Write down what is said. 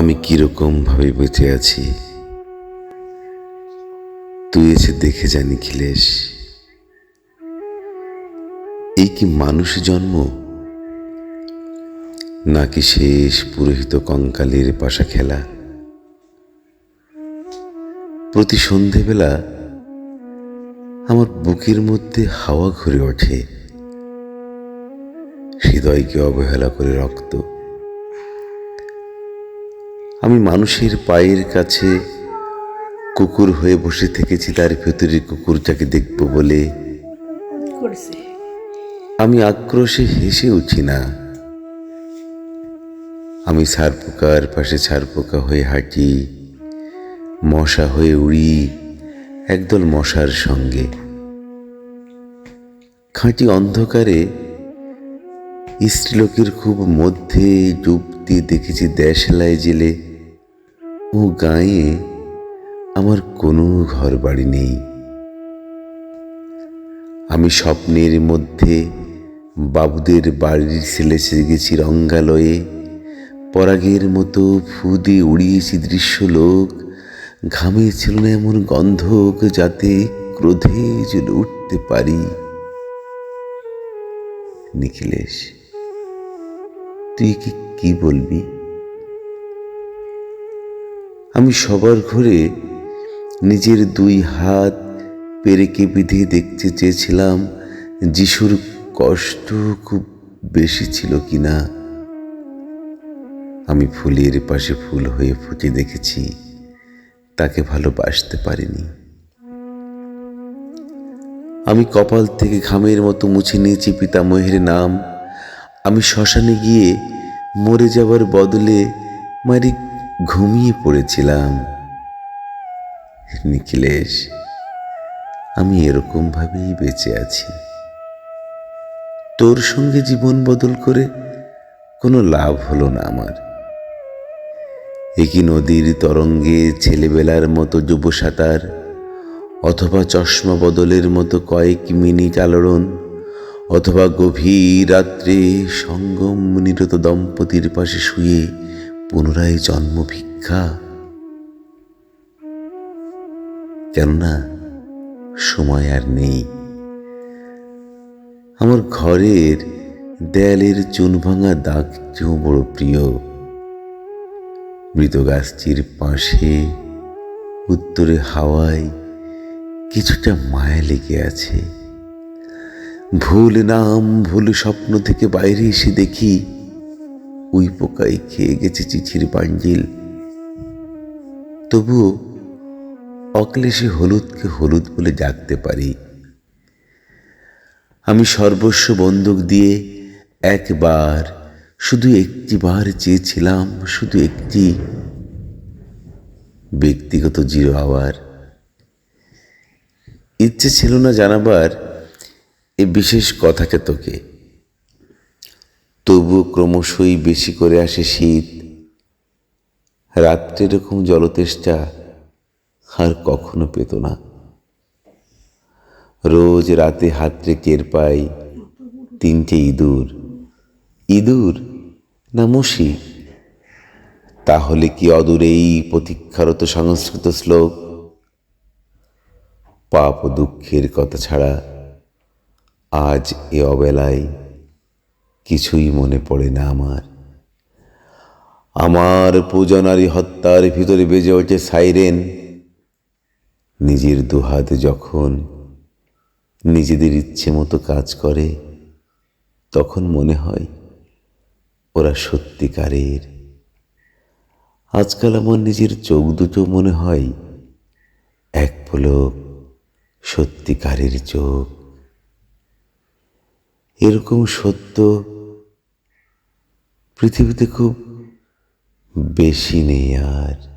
আমি কীরকম ভাবে বেঁচে আছি? তুই এসে দেখে যা নিখিলেশ। এই কি মানুষ জন্ম? নাকি শেষ পুরোহিত কঙ্কালের পাশা খেলা? প্রতি সন্ধেবেলা আমার বুকের মধ্যে হাওয়া ঘুরে ওঠে। হৃদয়কে অবহেলা করে রক্ত আমি মানুষের পায়ের কাছে কুকুর হয়ে বসে থেকেছি তার ভেতরে কুকুরটাকে দেখব বলে। আমি আক্রোশে হেসে উঠি না। আমি ছারপোকার পাশে ছারপোকা হয়ে হাঁটি মশা হয়ে উড়ি একদল মশার সঙ্গে। খাঁটি অন্ধকারে স্ত্রীলোকের খুব মধ্যে ডুব দিয়ে দেখেছি দেশলাই জেলে। ও গায়ে আমার কোনো ঘর বাড়ি নেই। আমি স্বপ্নের মধ্যে বাবুদের বাড়ির ছেলে গেছি রঙ্গালয়ে। পরাগের মতো ফুদে উড়িয়েছি দৃশ্য লোক ঘামে ছিল না এমন গন্ধক যাতে ক্রোধে জ্বলে উঠতে পারি। নিখিলেশ, তুই কি কি বলবি? আমি সবার ঘরে নিজের দুই হাত পেরেকে বিধে দেখতে চেয়েছিলাম, যিশুর কষ্ট খুব বেশি ছিল কি না আমি ফুলের পাশে ফুল হয়ে ফুটে দেখেছি, তাকে ভালোবাসতে পারিনি। আমি কপাল থেকে ঘামের মতো মুছে নিয়েছি পিতামহের নাম। আমি শ্মশানে গিয়ে মরে যাবার বদলে মারি ঘুমিয়ে পড়েছিলাম। নিখিলেশ, আমি এরকম ভাবেই বেঁচে আছি। তোর সঙ্গে জীবন বদল করে কোনো লাভ হলো না আমার। একই নদীর তরঙ্গে ছেলেবেলার মতো যুব সাঁতার অথবা চশমা বদলের মতো কয়েক মিনিট আলোড়ন অথবা গভীর রাত্রে সঙ্গম নিরত দম্পতির পাশে শুয়ে পুনরায় জন্ম ভিক্ষা। কেননা সময় আর নেই। আমার ঘরের দেয়ালের চুন ভাঙা দাগটিও বড় প্রিয়। মৃত গাছটির পাশে, উত্তরে হাওয়ায় কিছুটা মায়া লেগে আছে। ভুল নাম, ভুল স্বপ্ন থেকে বাইরে এসে দেখি উই পোকায় খেয়ে গেছে চিঠির বাঞ্জিল তবুও অক্লেশে হলুদকে হলুদ বলে ডাকতে পারি। আমি সর্বস্ব বন্দুক দিয়ে একবার শুধু একটি বার চেয়েছিলাম, শুধু একটি ব্যক্তিগত জিরো আওয়ার। ইচ্ছে ছিল না জানাবার এ বিশেষ কথাটা তোকে। তবুও ক্রমশই বেশি করে আসে শীত। রাত্রে এরকম জলতেষ্টা আর কখনো পেত না। রোজ রাতে হাতরে টের পাই তিনটে ইঁদুর। ইঁদুর না মশি তাহলে কি অদূরেই প্রতীক্ষারত সংস্কৃত শ্লোক? পাপ দুঃখের কথা ছাড়া আজ এ অবেলায় কিছুই মনে পড়ে না আমার। আমার পূজনারী হত্যার ভিতরে বেজে ওঠে সাইরেন। নিজের দুহাত যখন নিজেদের ইচ্ছে মতো কাজ করে, তখন মনে হয় ওরা সত্যিকারের। আজকাল আমার নিজের চোখ দুটো মনে হয় এক পলক সত্যিকারের চোখ। এরকম সত্য পৃথিবীতে খুব বেশি নেই আর।